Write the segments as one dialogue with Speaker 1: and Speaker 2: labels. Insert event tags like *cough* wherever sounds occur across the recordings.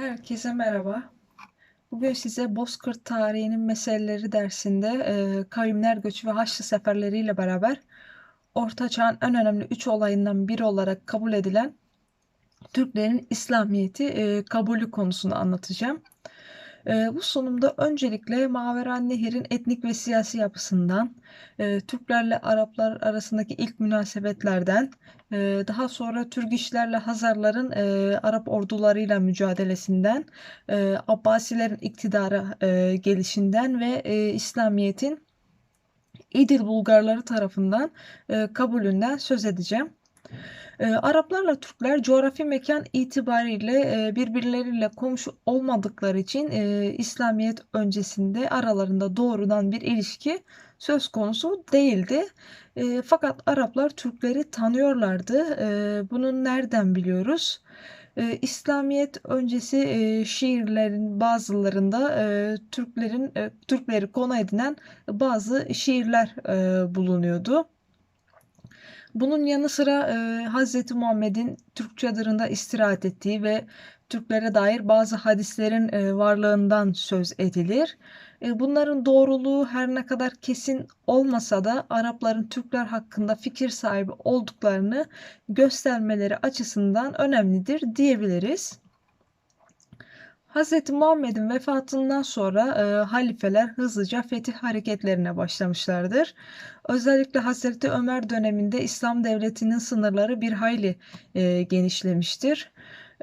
Speaker 1: Herkese merhaba. Bugün size Bozkır tarihinin meseleleri dersinde e, kavimler göçü ve Haçlı seferleriyle beraber Orta Çağ'ın en önemli üç olayından biri olarak kabul edilen Türklerin İslamiyet'i e, kabulü konusunu anlatacağım. Bu sunumda öncelikle Mavera Nehir'in etnik ve siyasi yapısından, Türklerle Araplar arasındaki ilk münasebetlerden, daha sonra Türgişlerle Hazarların e, Arap ordularıyla mücadelesinden, Abbasilerin iktidara gelişinden ve İslamiyet'in İdil Bulgarları tarafından kabulünden söz edeceğim. E, Araplarla Türkler coğrafi mekan itibariyle e, birbirleriyle komşu olmadıkları için e, İslamiyet öncesinde aralarında doğrudan bir ilişki söz konusu değildi. E, fakat Araplar Türkleri tanıyorlardı. E, bunu nereden biliyoruz? E, İslamiyet öncesi e, şiirlerin bazılarında e, Türklerin e, Türkleri konu edinen bazı şiirler e, bulunuyordu. Bunun yanı sıra e, Hz. Muhammed'in Türk çadırında istirahat ettiği ve Türklere dair bazı hadislerin e, varlığından söz edilir. E, bunların doğruluğu her ne kadar kesin olmasa da Arapların Türkler hakkında fikir sahibi olduklarını göstermeleri açısından önemlidir diyebiliriz. Hz. Muhammed'in vefatından sonra e, halifeler hızlıca fetih hareketlerine başlamışlardır. Özellikle Hz. Ömer döneminde İslam devletinin sınırları bir hayli e, genişlemiştir.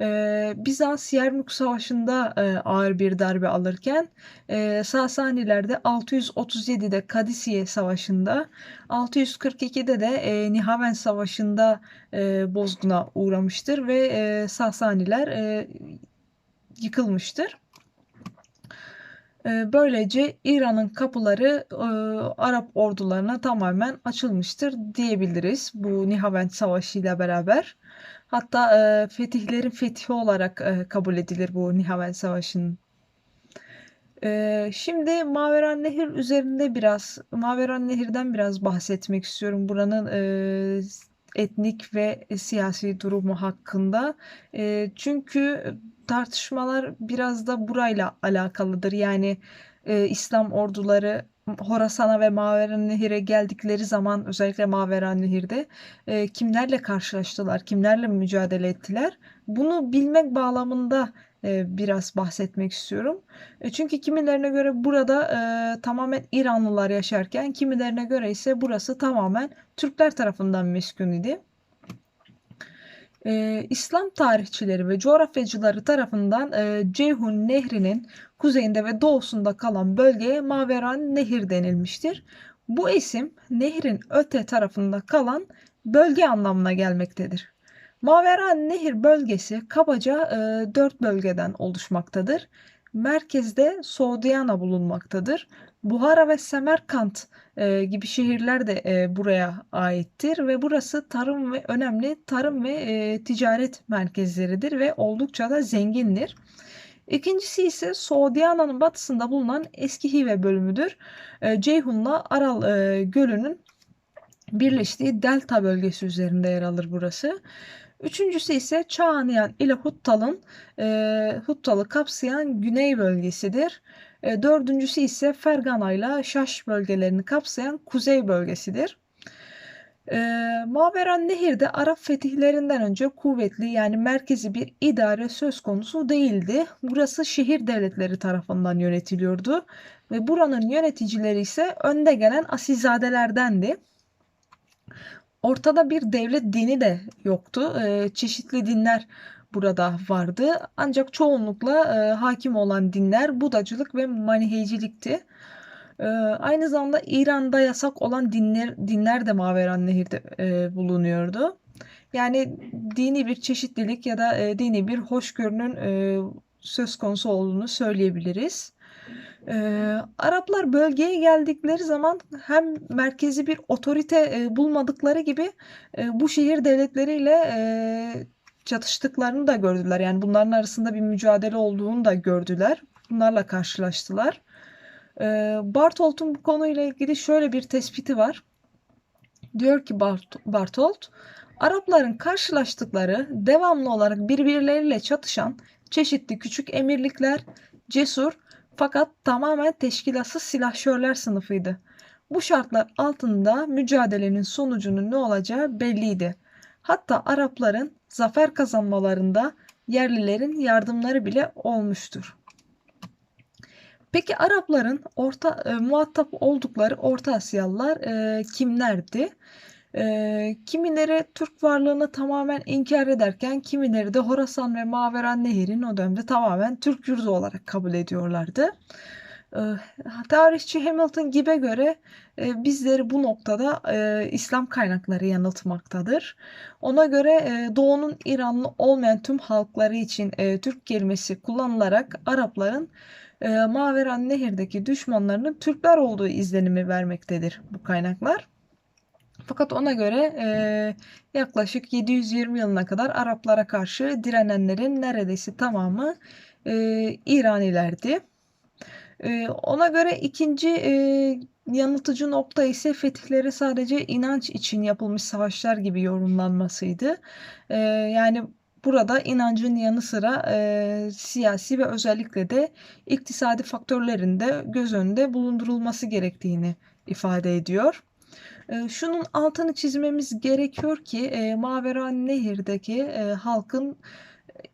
Speaker 1: E, Bizans Yermük Savaşı'nda e, ağır bir darbe alırken e, Sasaniler de 637'de Kadisiye Savaşı'nda 642'de de e, Nihaven Savaşı'nda e, bozguna uğramıştır ve e, Sasaniler e, yıkılmıştır. Ee, böylece İran'ın kapıları e, Arap ordularına tamamen açılmıştır diyebiliriz bu Nihavend Savaşı ile beraber. Hatta e, fetihlerin fethi olarak e, kabul edilir bu Nihavend Savaşı'nın. Şimdi Maveran Nehir üzerinde biraz, Maveran Nehir'den biraz bahsetmek istiyorum. Buranın etnik ve siyasi durumu hakkında. Çünkü tartışmalar biraz da burayla alakalıdır. Yani e, İslam orduları Horasan'a ve Maveran Nehir'e geldikleri zaman özellikle Maveran Nehir'de e, kimlerle karşılaştılar, kimlerle mücadele ettiler? Bunu bilmek bağlamında e, biraz bahsetmek istiyorum. E, çünkü kimilerine göre burada e, tamamen İranlılar yaşarken kimilerine göre ise burası tamamen Türkler tarafından meskun idi e, İslam tarihçileri ve coğrafyacıları tarafından e, Ceyhun Nehri'nin kuzeyinde ve doğusunda kalan bölgeye Maveran Nehir denilmiştir. Bu isim nehrin öte tarafında kalan bölge anlamına gelmektedir. Maveran Nehir bölgesi kabaca e, 4 bölgeden oluşmaktadır. Merkezde Soğudiyana bulunmaktadır. Buhara ve Semerkant e, gibi şehirler de e, buraya aittir ve burası tarım ve önemli tarım ve e, ticaret merkezleridir ve oldukça da zengindir. İkincisi ise Soğudiyana'nın batısında bulunan eski Hive bölümüdür. E, Ceyhun'la Aral e, Gölü'nün birleştiği delta bölgesi üzerinde yer alır burası. Üçüncüsü ise Çağanyan ile Huttal'ın e, Huttal'ı kapsayan güney bölgesidir. E, dördüncüsü ise Fergana ile Şaş bölgelerini kapsayan kuzey bölgesidir. E, Maveran Nehir'de Arap fetihlerinden önce kuvvetli yani merkezi bir idare söz konusu değildi. Burası şehir devletleri tarafından yönetiliyordu ve buranın yöneticileri ise önde gelen asilzadelerdendi. Ortada bir devlet dini de yoktu. E, çeşitli dinler burada vardı. Ancak çoğunlukla e, hakim olan dinler Budacılık ve Maniheycilikti. E, aynı zamanda İran'da yasak olan dinler dinler de Maveran Nehir'de e, bulunuyordu. Yani dini bir çeşitlilik ya da e, dini bir hoşgörünün e, söz konusu olduğunu söyleyebiliriz. Ee, Araplar bölgeye geldikleri zaman hem merkezi bir otorite e, bulmadıkları gibi e, bu şehir devletleriyle e, çatıştıklarını da gördüler. Yani bunların arasında bir mücadele olduğunu da gördüler. Bunlarla karşılaştılar. Ee, Bartolt'un bu konuyla ilgili şöyle bir tespiti var. Diyor ki Bart Bartolt, Arapların karşılaştıkları devamlı olarak birbirleriyle çatışan çeşitli küçük emirlikler, cesur fakat tamamen teşkilatsız silahşörler sınıfıydı. Bu şartlar altında mücadelenin sonucunun ne olacağı belliydi. Hatta Arapların zafer kazanmalarında yerlilerin yardımları bile olmuştur. Peki Arapların orta e, muhatap oldukları Orta Asyalılar e, kimlerdi? E, kimileri Türk varlığını tamamen inkar ederken kimileri de Horasan ve Maveran Nehir'in o dönemde tamamen Türk yurdu olarak kabul ediyorlardı. E, tarihçi Hamilton Gibb'e göre e, bizleri bu noktada e, İslam kaynakları yanıltmaktadır. Ona göre e, Doğu'nun İranlı olmayan tüm halkları için Türk kelimesi kullanılarak Arapların Maveran Nehir'deki düşmanlarının Türkler olduğu izlenimi vermektedir bu kaynaklar. Fakat ona göre e, yaklaşık 720 yılına kadar Araplara karşı direnenlerin neredeyse tamamı e, İranilerdi. Ona göre ikinci yanıltıcı nokta ise fetihleri sadece inanç için yapılmış savaşlar gibi yorumlanmasıydı. Yani Burada inancın yanı sıra siyasi ve özellikle de iktisadi faktörlerin de göz önünde bulundurulması gerektiğini ifade ediyor. Şunun altını çizmemiz gerekiyor ki Mavera Nehir'deki halkın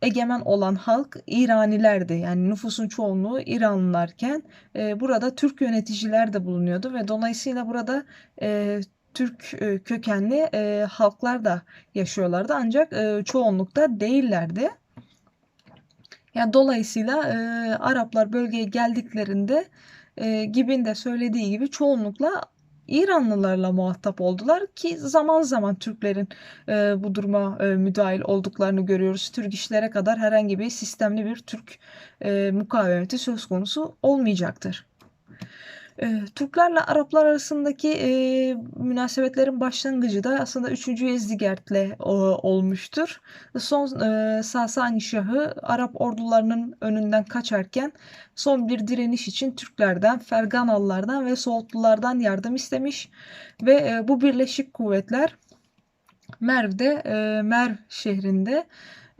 Speaker 1: egemen olan halk İranilerdi. Yani nüfusun çoğunluğu İranlılarken e, burada Türk yöneticiler de bulunuyordu ve dolayısıyla burada e, Türk e, kökenli e, halklar da yaşıyorlardı ancak e, çoğunlukta değillerdi. Yani dolayısıyla e, Araplar bölgeye geldiklerinde e, Gib'in de söylediği gibi çoğunlukla İranlılarla muhatap oldular ki zaman zaman Türklerin e, bu duruma e, müdahil olduklarını görüyoruz. Türk işlere kadar herhangi bir sistemli bir Türk e, mukavemeti söz konusu olmayacaktır. E, Türklerle Araplar arasındaki e, münasebetlerin başlangıcı da aslında 3. Yezdigert'le olmuştur. Son e, Sasani Şahı Arap ordularının önünden kaçarken son bir direniş için Türklerden, Ferganalılardan ve Soğutlulardan yardım istemiş ve e, bu birleşik kuvvetler Merv'de, e, Merv şehrinde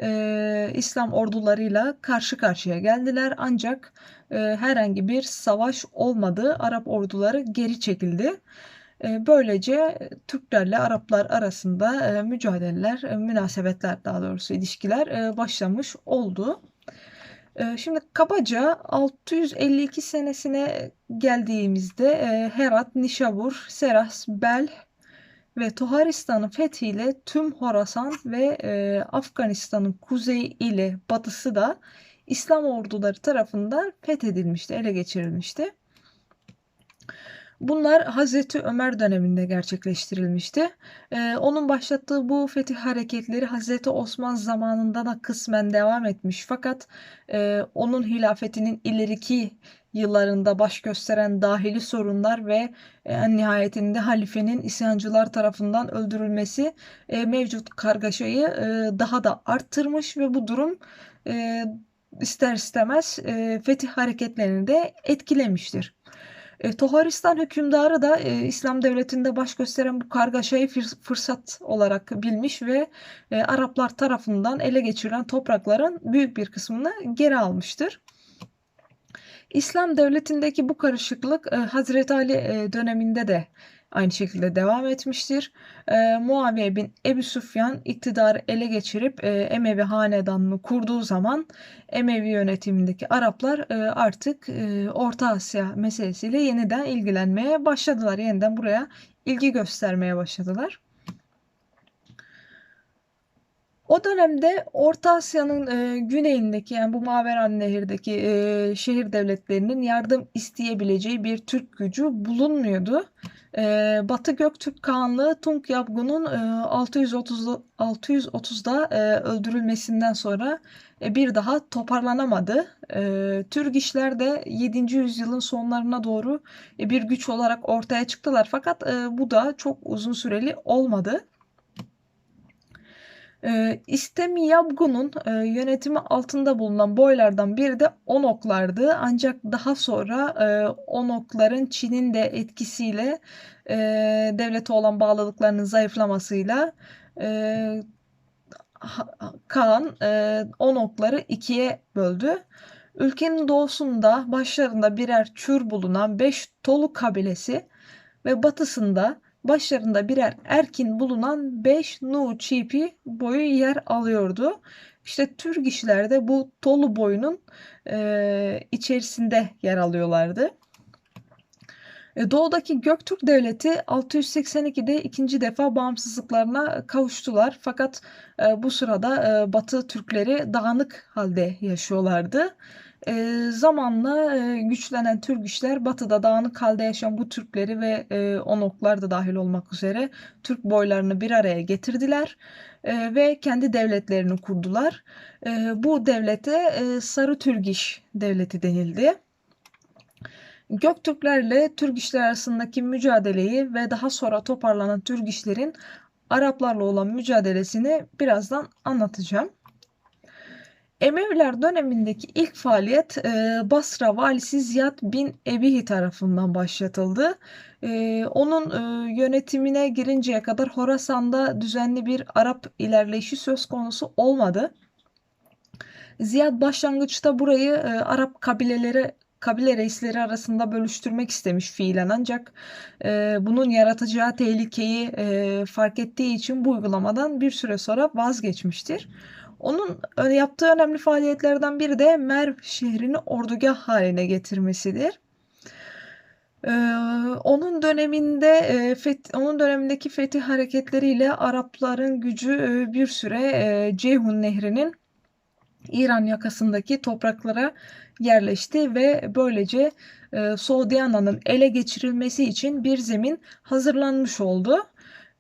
Speaker 1: e, İslam ordularıyla karşı karşıya geldiler. Ancak herhangi bir savaş olmadı. Arap orduları geri çekildi. E, böylece Türklerle Araplar arasında e, mücadeleler, e, münasebetler daha doğrusu ilişkiler e, başlamış oldu. E, şimdi kabaca 652 senesine geldiğimizde e, Herat, Nişabur, Seras, Bel, ve Toharistan'ın fethiyle tüm Horasan ve e, Afganistan'ın kuzeyi ile batısı da İslam orduları tarafından fethedilmişti, ele geçirilmişti. Bunlar Hazreti Ömer döneminde gerçekleştirilmişti. Ee, onun başlattığı bu fetih hareketleri Hazreti Osman zamanında da kısmen devam etmiş. Fakat e, onun hilafetinin ileriki yıllarında baş gösteren dahili sorunlar ve en nihayetinde halifenin isyancılar tarafından öldürülmesi e, mevcut kargaşayı e, daha da arttırmış ve bu durum e, ister istemez e, fetih hareketlerini de etkilemiştir. E, Toharistan hükümdarı da e, İslam devletinde baş gösteren bu kargaşayı fırsat olarak bilmiş ve e, Araplar tarafından ele geçirilen toprakların büyük bir kısmını geri almıştır. İslam devletindeki bu karışıklık e, Hazreti Ali e, döneminde de aynı şekilde devam etmiştir. E, Muaviye bin Ebu Süfyan iktidarı ele geçirip e, Emevi hanedanını kurduğu zaman Emevi yönetimindeki Araplar e, artık e, Orta Asya meselesiyle yeniden ilgilenmeye başladılar. Yeniden buraya ilgi göstermeye başladılar. O dönemde Orta Asya'nın e, güneyindeki yani bu Maveran Nehir'deki e, şehir devletlerinin yardım isteyebileceği bir Türk gücü bulunmuyordu. E, Batı Göktürk Kağanlığı Tung Yabgun'un e, 630 630'da e, öldürülmesinden sonra e, bir daha toparlanamadı. E, Türk işler de 7. yüzyılın sonlarına doğru e, bir güç olarak ortaya çıktılar. Fakat e, bu da çok uzun süreli olmadı. E, İstemi Yabgun'un e, yönetimi altında bulunan boylardan biri de Onoklardı. Ancak daha sonra e, Onokların Çin'in de etkisiyle e, devlete olan bağlılıklarının zayıflamasıyla e, Kaan e, on okları ikiye böldü. Ülkenin doğusunda başlarında birer çür bulunan beş Tolu kabilesi ve batısında başlarında birer erkin bulunan 5 Nu çipi boyu yer alıyordu. İşte Türk işler bu Tolu boyunun e, içerisinde yer alıyorlardı. E, doğudaki Göktürk Devleti 682'de ikinci defa bağımsızlıklarına kavuştular. Fakat e, bu sırada e, Batı Türkleri dağınık halde yaşıyorlardı. E, zamanla e, güçlenen Türk işler batıda dağınık halde yaşayan bu Türkleri ve e, Onoklar da dahil olmak üzere Türk boylarını bir araya getirdiler e, ve kendi devletlerini kurdular. E, bu devlete e, Sarı Türgiş Devleti denildi. Göktürklerle Türk işler arasındaki mücadeleyi ve daha sonra toparlanan Türk işlerin Araplarla olan mücadelesini birazdan anlatacağım. Emeviler dönemindeki ilk faaliyet e, Basra valisi Ziyad bin Ebihi tarafından başlatıldı. E, onun e, yönetimine girinceye kadar Horasan'da düzenli bir Arap ilerleyişi söz konusu olmadı. Ziyad başlangıçta burayı Arap kabileleri kabile reisleri arasında bölüştürmek istemiş fiilen ancak e, bunun yaratacağı tehlikeyi e, fark ettiği için bu uygulamadan bir süre sonra vazgeçmiştir. Onun yaptığı önemli faaliyetlerden biri de Merv şehrini ordugah haline getirmesidir. Ee, onun döneminde e, feth, onun dönemindeki fetih hareketleriyle Arapların gücü e, bir süre e, Ceyhun Nehri'nin İran yakasındaki topraklara yerleşti ve böylece e, Suudiyana'nın ele geçirilmesi için bir zemin hazırlanmış oldu.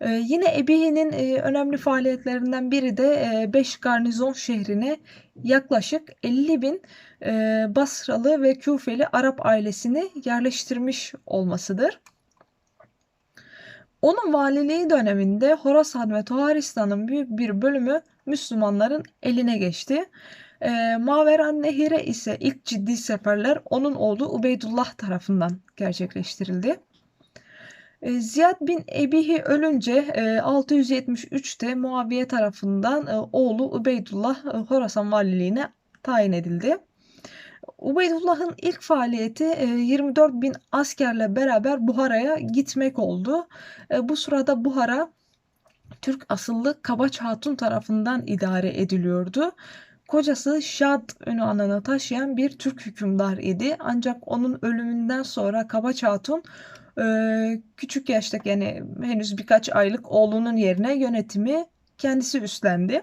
Speaker 1: E, yine Ebihi'nin e, önemli faaliyetlerinden biri de 5 e, garnizon şehrine yaklaşık 50 bin e, Basralı ve Küfeli Arap ailesini yerleştirmiş olmasıdır. Onun valiliği döneminde Horasan ve Toharistan'ın büyük bir bölümü Müslümanların eline geçti. E, Maveran Nehir'e ise ilk ciddi seferler onun oğlu Ubeydullah tarafından gerçekleştirildi. E, Ziyad bin Ebihi ölünce e, 673'te Muaviye tarafından e, oğlu Ubeydullah e, Horasan valiliğine tayin edildi. Ubeydullah'ın ilk faaliyeti 24 e, bin askerle beraber Buhara'ya gitmek oldu. E, bu sırada Buhara Türk asıllı Kabaç Hatun tarafından idare ediliyordu. Kocası Şad ünvanını taşıyan bir Türk hükümdar idi. Ancak onun ölümünden sonra Kabaç Hatun e, küçük yaştaki yani henüz birkaç aylık oğlunun yerine yönetimi kendisi üstlendi.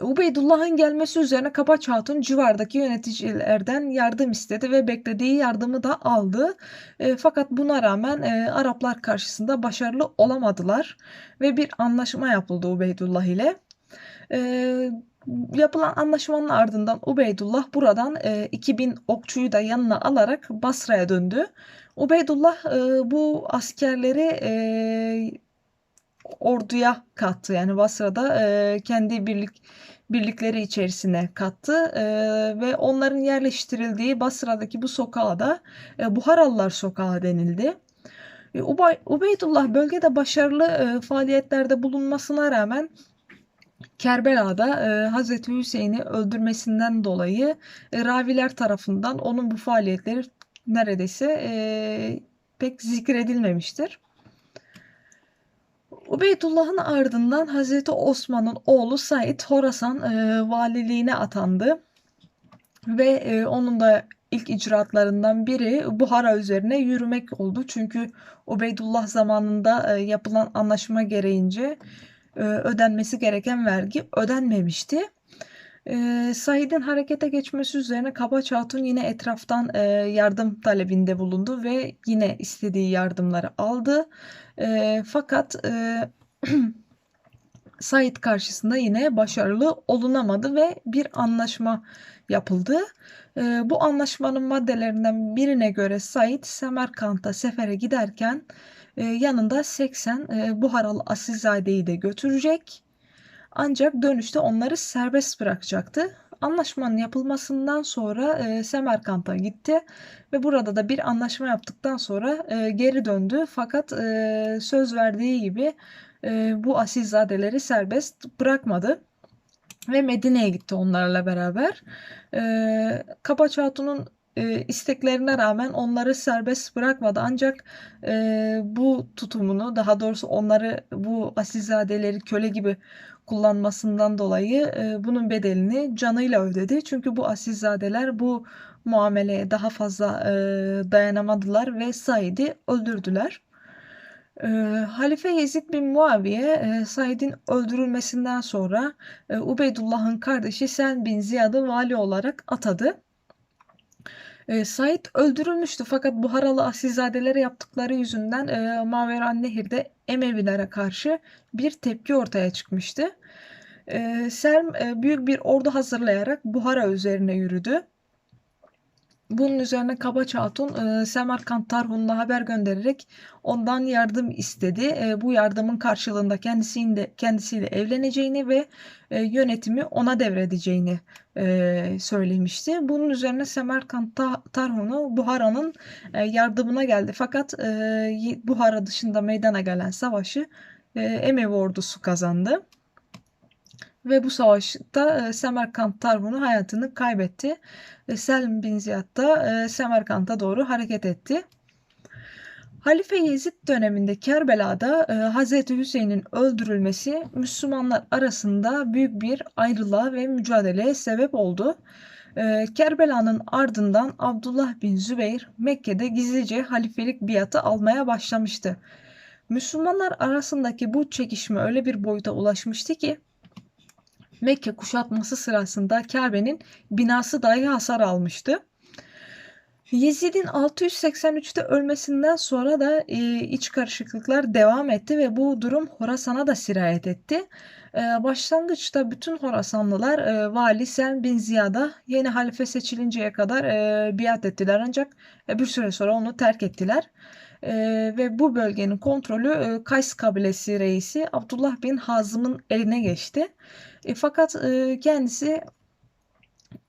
Speaker 1: Ubeydullah'ın gelmesi üzerine Kabaç Hatun civardaki yöneticilerden yardım istedi ve beklediği yardımı da aldı. E, fakat buna rağmen e, Araplar karşısında başarılı olamadılar ve bir anlaşma yapıldı Ubeydullah ile. E, yapılan anlaşmanın ardından Ubeydullah buradan e, 2000 okçuyu da yanına alarak Basra'ya döndü. Ubeydullah e, bu askerleri e, orduya kattı. Yani Basra'da e, kendi birlik birlikleri içerisine kattı e, ve onların yerleştirildiği Basra'daki bu sokağa da e, Buharalılar Sokağı denildi. E, Ubay, Ubeydullah bölgede başarılı e, faaliyetlerde bulunmasına rağmen Kerbela'da e, Hazreti Hüseyin'i öldürmesinden dolayı e, raviler tarafından onun bu faaliyetleri neredeyse e, pek zikredilmemiştir. Ubeydullah'ın ardından Hazreti Osman'ın oğlu Said Horasan e, valiliğine atandı ve e, onun da ilk icraatlarından biri Buhara üzerine yürümek oldu. Çünkü Ubeydullah zamanında e, yapılan anlaşma gereğince e, ödenmesi gereken vergi ödenmemişti. E, Said'in harekete geçmesi üzerine Kabaç Hatun yine etraftan yardım talebinde bulundu ve yine istediği yardımları aldı. Fakat e, *clears throat* Said karşısında yine başarılı olunamadı ve bir anlaşma yapıldı. Bu anlaşmanın maddelerinden birine göre Said Semerkant'a sefere giderken yanında 80 e, Buharalı asilzadeyi de götürecek. Ancak dönüşte onları serbest bırakacaktı. Anlaşmanın yapılmasından sonra e, Semerkant'a gitti ve burada da bir anlaşma yaptıktan sonra e, geri döndü. Fakat e, söz verdiği gibi e, bu asilzadeleri serbest bırakmadı ve Medine'ye gitti onlarla beraber. E, Kapaç e, isteklerine rağmen onları serbest bırakmadı. Ancak e, bu tutumunu daha doğrusu onları bu asilzadeleri köle gibi kullanmasından dolayı e, bunun bedelini canıyla ödedi. Çünkü bu asilzadeler bu muameleye daha fazla e, dayanamadılar ve Said'i öldürdüler. E, Halife Yezid bin Muaviye e, Said'in öldürülmesinden sonra e, Ubeydullah'ın kardeşi Sen bin Ziyad'ı vali olarak atadı. E, Said öldürülmüştü fakat Buharalı asilzadelere yaptıkları yüzünden e, Maveran Nehir'de Emevilere karşı bir tepki ortaya çıkmıştı. E, Selm e, büyük bir ordu hazırlayarak Buhara üzerine yürüdü. Bunun üzerine Kabaç Hatun e, Semerkant Tarhun'la haber göndererek ondan yardım istedi. E, bu yardımın karşılığında kendisiyle, kendisiyle evleneceğini ve e, yönetimi ona devredeceğini e, söylemişti. Bunun üzerine Semerkant Tarhun'u Buhara'nın e, yardımına geldi. Fakat e, Buhara dışında meydana gelen savaşı e, Emevi ordusu kazandı. Ve bu savaşta e, Semerkant Tarhun'u hayatını kaybetti. E, Selim bin Ziyad da e, Semerkant'a doğru hareket etti. Halife Yezid döneminde Kerbela'da Hz. Hüseyin'in öldürülmesi Müslümanlar arasında büyük bir ayrılığa ve mücadeleye sebep oldu. Kerbela'nın ardından Abdullah bin Zübeyir Mekke'de gizlice halifelik biatı almaya başlamıştı. Müslümanlar arasındaki bu çekişme öyle bir boyuta ulaşmıştı ki Mekke kuşatması sırasında Kabe'nin binası dahi hasar almıştı. Yezid'in 683'te ölmesinden sonra da e, iç karışıklıklar devam etti ve bu durum Horasan'a da sirayet etti. E, başlangıçta bütün Horasanlılar e, Vali Sen bin Ziyad'a yeni halife seçilinceye kadar e, biat ettiler ancak e, bir süre sonra onu terk ettiler. E, ve bu bölgenin kontrolü e, Kays kabilesi reisi Abdullah bin Hazım'ın eline geçti. E, fakat e, kendisi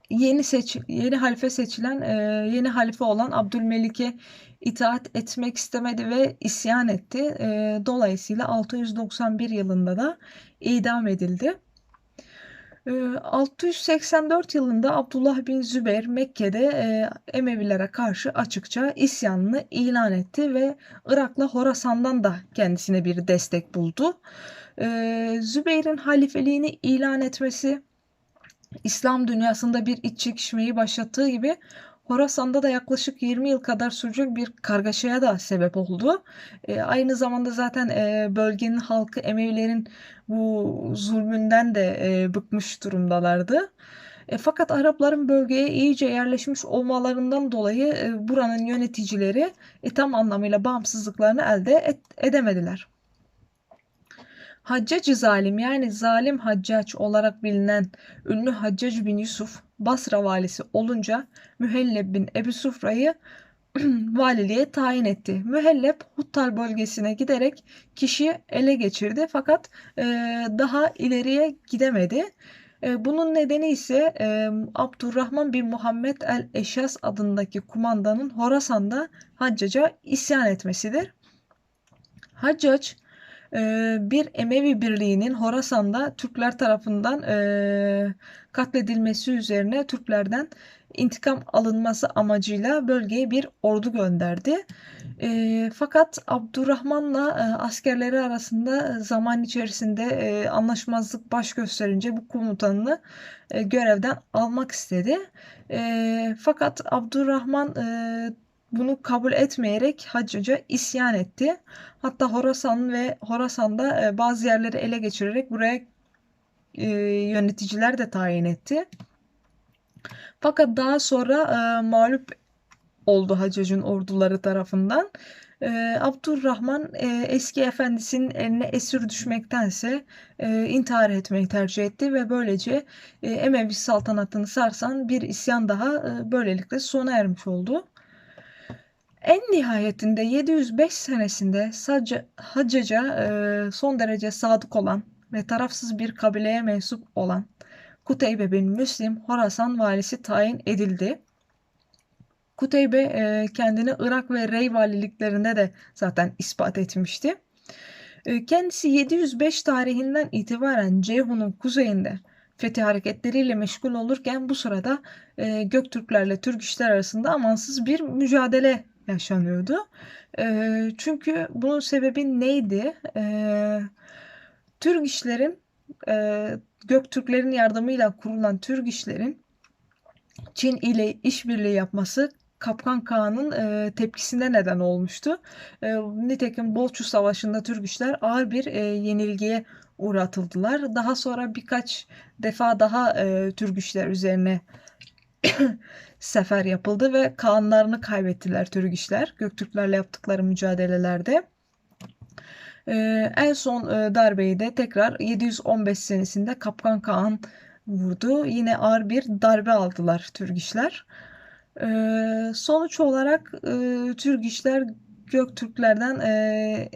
Speaker 1: yeni seç yeni halife seçilen e, yeni halife olan Abdülmelik'e itaat etmek istemedi ve isyan etti. E, dolayısıyla 691 yılında da idam edildi. 684 yılında Abdullah bin Zübeyir Mekke'de Emevilere karşı açıkça isyanını ilan etti ve Irak'la Horasan'dan da kendisine bir destek buldu. Zübeyir'in halifeliğini ilan etmesi İslam dünyasında bir iç çekişmeyi başlattığı gibi Horasan'da da yaklaşık 20 yıl kadar sürecek bir kargaşaya da sebep oldu. E, aynı zamanda zaten e, bölgenin halkı Emevilerin bu zulmünden de e, bıkmış durumdalardı. E, fakat Arapların bölgeye iyice yerleşmiş olmalarından dolayı e, buranın yöneticileri e, tam anlamıyla bağımsızlıklarını elde et, edemediler. Haccacı zalim yani zalim haccac olarak bilinen ünlü Haccac bin Yusuf Basra valisi olunca Mühelleb bin Ebu Sufra'yı *clears throat* valiliğe tayin etti. Mühelleb Huttal bölgesine giderek kişiyi ele geçirdi fakat e, daha ileriye gidemedi. E, bunun nedeni ise e, Abdurrahman bin Muhammed el-Eşyas adındaki kumandanın Horasan'da Haccac'a isyan etmesidir. Haccac bir Emevi birliğinin Horasan'da Türkler tarafından e, katledilmesi üzerine Türklerden intikam alınması amacıyla bölgeye bir ordu gönderdi. E, fakat Abdurrahman'la e, askerleri arasında zaman içerisinde e, anlaşmazlık baş gösterince bu komutanını görevden almak istedi. E, fakat Abdurrahman bunu kabul etmeyerek Haccac'a isyan etti. Hatta Horasan ve Horasan'da e, bazı yerleri ele geçirerek buraya e, yöneticiler de tayin etti. Fakat daha sonra e, mağlup oldu Haccac'ın orduları tarafından. Abdurrahman eski efendisinin eline esir düşmektense intihar etmeyi tercih etti ve böylece e, Emevi saltanatını sarsan bir isyan daha böylelikle sona ermiş oldu. En nihayetinde 705 senesinde sadece Haccaca e, son derece sadık olan ve tarafsız bir kabileye mensup olan Kuteybe bin Müslim Horasan valisi tayin edildi. Kuteybe e, kendini Irak ve Rey valiliklerinde de zaten ispat etmişti. Eee, kendisi 705 tarihinden itibaren Ceyhun'un kuzeyinde fethi hareketleriyle meşgul olurken bu sırada eee, Göktürklerle Türk işler arasında amansız bir mücadele yaşanıyordu. Eee, çünkü bunun sebebi neydi? Eee, Türk işlerin eee, Göktürklerin yardımıyla kurulan Türk işlerin Çin ile işbirliği yapması Kapkan Kağan'ın eee, tepkisine neden olmuştu. Eee, nitekim Bolçu Savaşı'nda Türk güçler ağır bir eee, yenilgiye uğratıldılar. Daha sonra birkaç defa daha eee, Türk güçler üzerine *coughs* sefer yapıldı ve Kağanlarını kaybettiler Türk işler Göktürklerle yaptıkları mücadelelerde. Eee, en son eee, darbeyi de tekrar 715 senesinde Kapkan Kağan vurdu. Yine ağır bir darbe aldılar Türk işler. Eee, sonuç olarak eee, Türk işler Göktürklerden eee,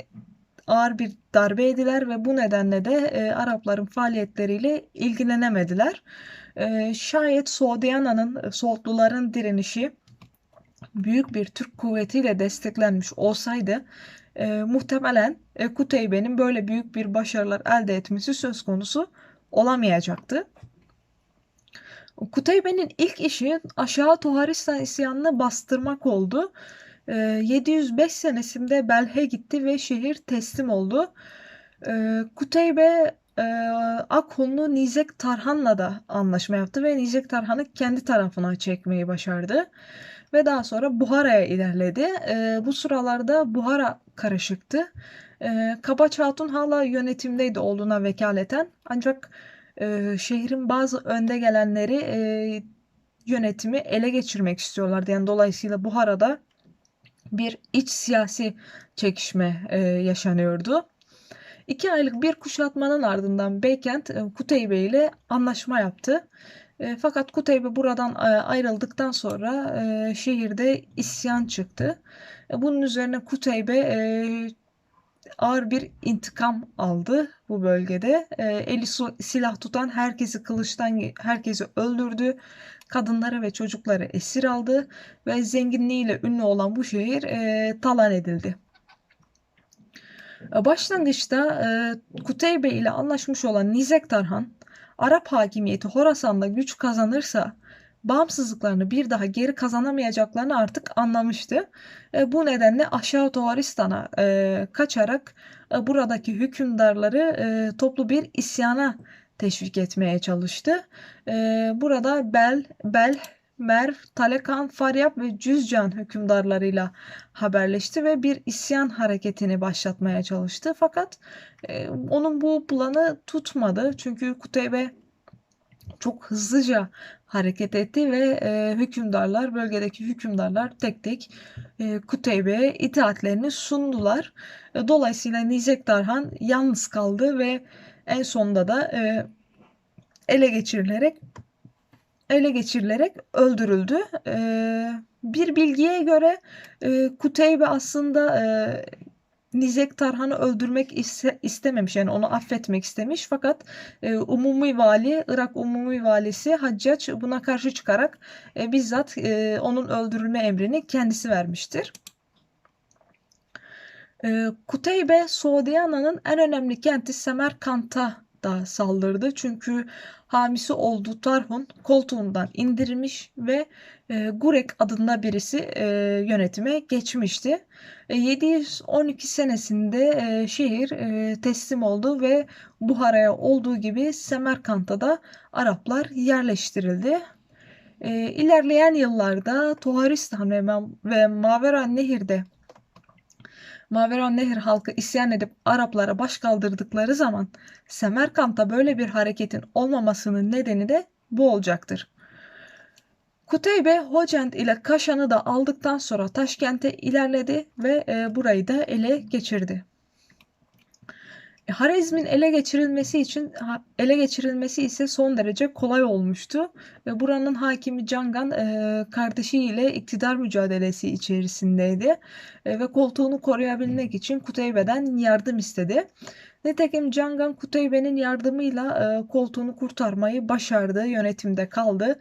Speaker 1: ağır bir darbe yediler ve bu nedenle de eee, Arapların faaliyetleriyle ilgilenemediler. Eee, şayet Suudiyana'nın, Soğutluların direnişi büyük bir Türk kuvvetiyle desteklenmiş olsaydı eee, muhtemelen e, Kuteybe'nin böyle büyük bir başarılar elde etmesi söz konusu olamayacaktı. Kuteybe'nin ilk işi aşağı Toharistan isyanını bastırmak oldu. Ee, 705 senesinde Belhe gitti ve şehir teslim oldu. Ee, Kuteybe e, Akhunlu Nizek Tarhan'la da anlaşma yaptı ve Nizek Tarhan'ı kendi tarafına çekmeyi başardı. Ve daha sonra Buhara'ya ilerledi. Ee, bu sıralarda Buhara karışıktı. Ee, Kabaç Hatun hala yönetimdeydi olduğuna vekaleten ancak e, şehrin bazı önde gelenleri e, yönetimi ele geçirmek istiyorlardı. Yani dolayısıyla Buhara'da bir iç siyasi çekişme e, yaşanıyordu. İki aylık bir kuşatmanın ardından Beykent e, Kuteybe ile anlaşma yaptı. E, fakat Kuteybe buradan e, ayrıldıktan sonra e, şehirde isyan çıktı. Bunun üzerine Kuteybe e, ağır bir intikam aldı bu bölgede. E, eli silah tutan herkesi kılıçtan herkesi öldürdü. Kadınları ve çocukları esir aldı ve zenginliğiyle ünlü olan bu şehir talan edildi. E, başlangıçta e, Kuteybe ile anlaşmış olan Nizek Tarhan, Arap hakimiyeti Horasan'da güç kazanırsa bağımsızlıklarını bir daha geri kazanamayacaklarını artık anlamıştı. E, bu nedenle aşağı Toharistan'a e, kaçarak buradaki hükümdarları toplu bir isyana teşvik etmeye çalıştı. Burada Bel, Bel, Merv, Talekan, Faryap ve Cüzcan hükümdarlarıyla haberleşti ve bir isyan hareketini başlatmaya çalıştı. Fakat e, onun bu planı tutmadı. Çünkü Kuteybe çok hızlıca hareket etti ve e, hükümdarlar, bölgedeki hükümdarlar tek tek e, Kuteybe'ye itaatlerini sundular. E, dolayısıyla Nizek Darhan yalnız kaldı ve en sonunda da e, ele geçirilerek ele geçirilerek öldürüldü. E, bir bilgiye göre e, Kuteybe aslında e, Nizek Tarhan'ı öldürmek iste, istememiş yani onu affetmek istemiş fakat e, umumi vali Irak umumi valisi Haccac buna karşı çıkarak e, bizzat e, onun öldürülme emrini kendisi vermiştir. E, Kuteybe Suudiyana'nın en önemli kenti Semerkant'a da saldırdı. Çünkü hamisi olduğu Tarhun koltuğundan indirilmiş ve e, Gurek adında birisi e, yönetime geçmişti. E, 712 senesinde e, şehir e, teslim oldu ve Buhara'ya olduğu gibi Semerkant'a da Araplar yerleştirildi. E, ilerleyen yıllarda Toharistan ve, ve Mavera Nehir'de Maveran Nehir halkı isyan edip Araplara baş kaldırdıkları zaman Semerkant'ta böyle bir hareketin olmamasının nedeni de bu olacaktır. Kuteybe Hocent ile Kaşan'ı da aldıktan sonra Taşkent'e ilerledi ve e, burayı da ele geçirdi. E, Harizm'in ele geçirilmesi için ele geçirilmesi ise son derece kolay olmuştu ve buranın hakimi Cangan e, kardeşiyle iktidar mücadelesi içerisindeydi e, ve koltuğunu koruyabilmek için Kuteybe'den yardım istedi. Nitekim Cangan Kuteybe'nin yardımıyla e, koltuğunu kurtarmayı başardı, yönetimde kaldı.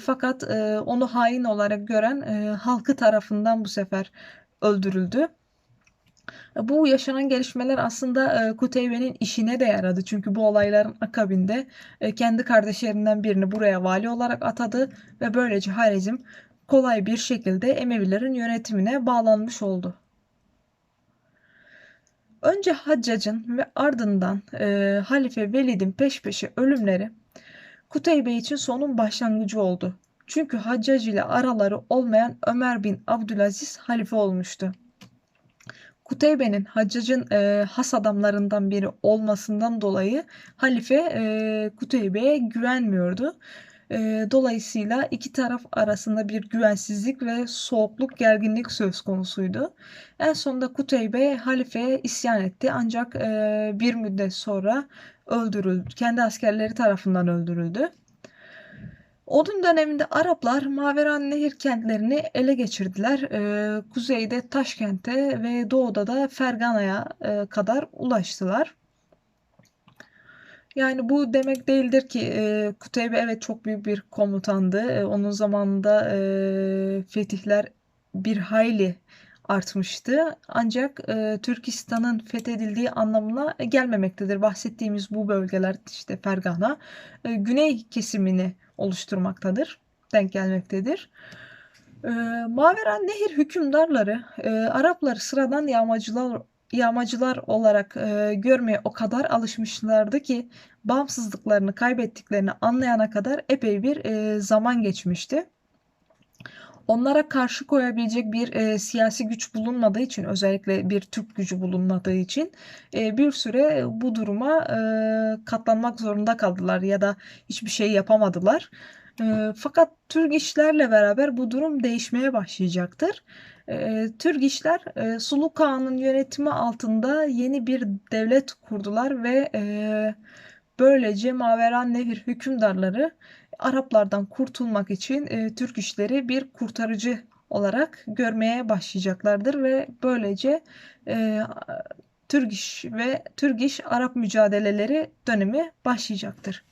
Speaker 1: Fakat onu hain olarak gören halkı tarafından bu sefer öldürüldü. E, bu yaşanan gelişmeler aslında, eee, Kuteybe'nin işine de yaradı. Çünkü bu olayların akabinde, eee, kendi kardeşlerinden birini buraya vali olarak atadı ve böylece Harezm kolay bir şekilde Emevilerin yönetimine bağlanmış oldu. Önce Haccac'ın ve ardından, eee, Halife Velid'in peş peşe ölümleri Kuteybe için sonun başlangıcı oldu. Çünkü Haccac ile araları olmayan Ömer bin Abdülaziz halife olmuştu. Kuteybe'nin Haccac'ın e, has adamlarından biri olmasından dolayı halife e, Kuteybe'ye güvenmiyordu. E, dolayısıyla iki taraf arasında bir güvensizlik ve soğukluk, gerginlik söz konusuydu. En sonunda Kuteybe halifeye isyan etti ancak e, bir müddet sonra öldürüldü. Kendi askerleri tarafından öldürüldü. Odun döneminde Araplar Maveran Nehir kentlerini ele geçirdiler. Ee, kuzeyde Taşkent'e ve doğuda da Fergana'ya e, kadar ulaştılar. Yani bu demek değildir ki e, Kuteybe evet çok büyük bir komutandı. E, onun zamanında e, fetihler bir hayli artmıştı. Ancak e, Türkistan'ın fethedildiği anlamına gelmemektedir. Bahsettiğimiz bu bölgeler işte Fergana e, güney kesimini oluşturmaktadır, denk gelmektedir. E, Maveren Nehir hükümdarları e, Arapları sıradan yağmacılar yağmacılar olarak e, görmeye o kadar alışmışlardı ki bağımsızlıklarını kaybettiklerini anlayana kadar epey bir e, zaman geçmişti onlara karşı koyabilecek bir e, siyasi güç bulunmadığı için özellikle bir Türk gücü bulunmadığı için e, bir süre bu duruma e, katlanmak zorunda kaldılar ya da hiçbir şey yapamadılar. E, fakat Türk işlerle beraber bu durum değişmeye başlayacaktır. E, Türk işler e, Sulu Kağan'ın yönetimi altında yeni bir devlet kurdular ve e, böylece Maveran Nehir hükümdarları Araplardan kurtulmak için e, Türk işleri bir kurtarıcı olarak görmeye başlayacaklardır ve böylece e, Türk iş ve Türk iş Arap mücadeleleri dönemi başlayacaktır.